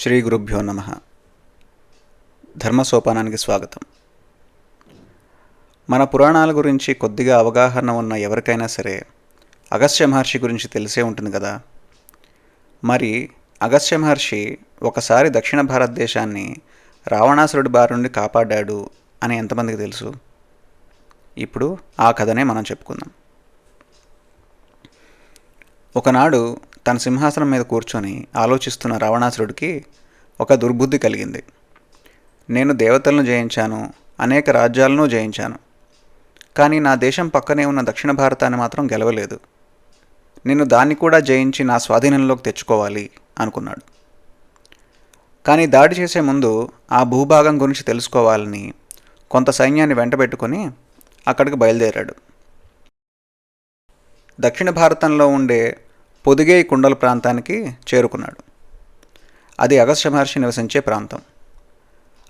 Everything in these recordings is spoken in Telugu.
శ్రీ గురుభ్యో నమ. ధర్మసోపానానికి స్వాగతం. మన పురాణాల గురించి కొద్దిగా అవగాహన ఉన్న ఎవరికైనా సరే అగస్త్య మహర్షి గురించి తెలిసే ఉంటుంది కదా? మరి అగస్త్య మహర్షి ఒకసారి దక్షిణ భారతదేశాన్ని రావణాసురుడి బారి నుండి కాపాడాడు అని ఎంతమందికి తెలుసు? ఇప్పుడు ఆ కథనే మనం చెప్పుకుందాం. ఒకనాడు తన సింహాసనం మీద కూర్చొని ఆలోచిస్తున్న రావణాసురుడికి ఒక దుర్బుద్ధి కలిగింది. నేను దేవతలను జయించాను అనేక రాజ్యాలను జయించాను కానీ నా దేశం పక్కనే ఉన్న దక్షిణ భారతాన్ని మాత్రం గెలవలేదు. నేను దాన్ని కూడా జయించి నా స్వాధీనంలోకి తెచ్చుకోవాలి అనుకున్నాడు. కానీ దాడి చేసే ముందు ఆ భూభాగం గురించి తెలుసుకోవాలని కొంత సైన్యాన్ని వెంటబెట్టుకొని అక్కడికి బయలుదేరాడు. దక్షిణ భారతంలో ఉండే పొదిగేయి కుండల ప్రాంతానికి చేరుకున్నాడు. అది అగస్త్య మహర్షి నివసించే ప్రాంతం.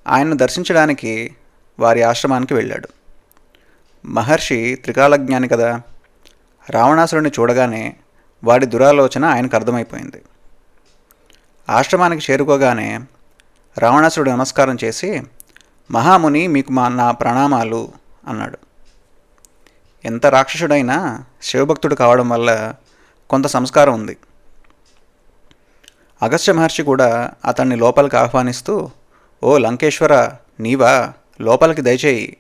ఆయన్ను దర్శించడానికి వారి ఆశ్రమానికి వెళ్ళాడు. మహర్షి త్రికాలజ్ఞాని కదా. రావణాసురుని చూడగానే వాడి దురాలోచన ఆయనకు అర్థమైపోయింది. ఆశ్రమానికి చేరుకోగానే రావణాసురుడు నమస్కారం చేసి మహాముని మీకు మా నా ప్రణామాలు అన్నాడు. ఎంత రాక్షసుడైనా శివభక్తుడు కావడం వల్ల కొంత సంస్కారం ఉంది. అగస్త్య మహర్షి కూడా అతన్ని లోపలికి ఆహ్వానిస్తూ ఓ లంకేశ్వర నీవా? లోపలికి దయచేయి.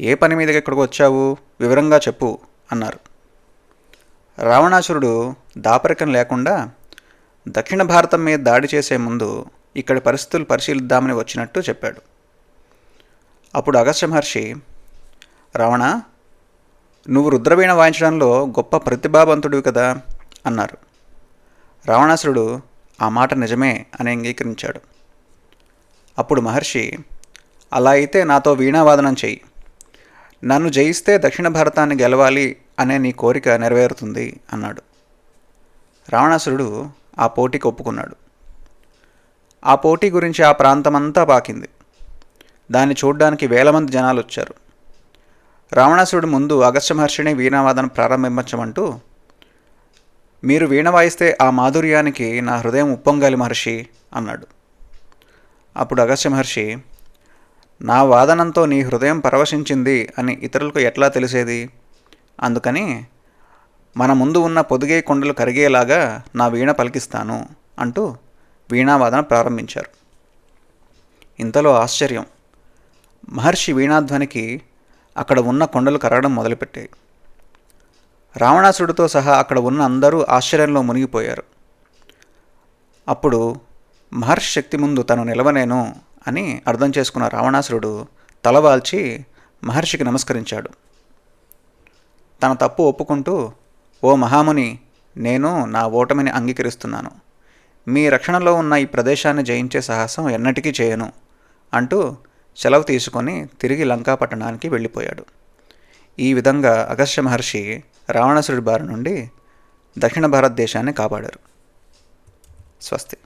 ఏ పని మీద ఇక్కడికి వచ్చావు? వివరంగా చెప్పు అన్నారు. రావణాసురుడు దాపరికం లేకుండా దక్షిణ భారతం మీద దాడి చేసే ముందు ఇక్కడి పరిస్థితులు పరిశీలిద్దామని వచ్చినట్టు చెప్పాడు. అప్పుడు అగస్త్య మహర్షి రావణ నువ్వు రుద్రవీణ వాయించడంలో గొప్ప ప్రతిభావంతుడివి కదా. అన్నారు. రావణాసురుడు ఆ మాట నిజమే అని అంగీకరించాడు. అప్పుడు మహర్షి అలా అయితే నాతో వీణావాదనం చెయ్యి. నన్ను జయిస్తే దక్షిణ భారతాన్ని గెలవాలి అనే నీ కోరిక నెరవేరుతుంది అన్నాడు. రావణాసురుడు ఆ పోటీకి ఒప్పుకున్నాడు. ఆ పోటీ గురించి ఆ ప్రాంతమంతా పాకింది. దాన్ని చూడ్డానికి వేల మంది జనాలు వచ్చారు రావణాసురుడు ముందు అగస్త్య మహర్షిని వీణావాదన ప్రారంభించమంటూ మీరు వీణ వాయిస్తే ఆ మాధుర్యానికి నా హృదయం ఉప్పొంగాలి మహర్షి అన్నాడు. అప్పుడు అగస్త్య మహర్షి నా వాదనంతో నీ హృదయం పరవశించింది అని ఇతరులకు ఎట్లా తెలిసేది? అందుకని మన ముందు ఉన్న పొదిగే కొండలు కరిగేలాగా నా వీణ పలికిస్తాను అంటూ వీణావాదన ప్రారంభించారు. ఇంతలో ఆశ్చర్యం. మహర్షి వీణాధ్వనికి అక్కడ ఉన్న కొండలు కరగడం మొదలుపెట్టాయి. రావణాసుడితో సహా అక్కడ ఉన్న అందరూ ఆశ్చర్యంలో మునిగిపోయారు. అప్పుడు మహర్షి శక్తి ముందు తను నిలవనేను అని అర్థం చేసుకున్న రావణాసురుడు తలవాల్చి మహర్షికి నమస్కరించాడు. తన తప్పు ఒప్పుకుంటూ ఓ మహాముని నేను నా ఓటమిని అంగీకరిస్తున్నాను. మీ రక్షణలో ఉన్న ఈ ప్రదేశాన్ని జయించే సాహసం ఎన్నటికీ చేయను అంటూ సెలవు తీసుకొని తిరిగి లంకాపట్టణానికి వెళ్ళిపోయాడు. ఈ విధంగా అగస్త్య మహర్షి రావణాసురుడి బారి నుండి దక్షిణ భారతదేశాన్ని కాపాడారు. స్వస్తి.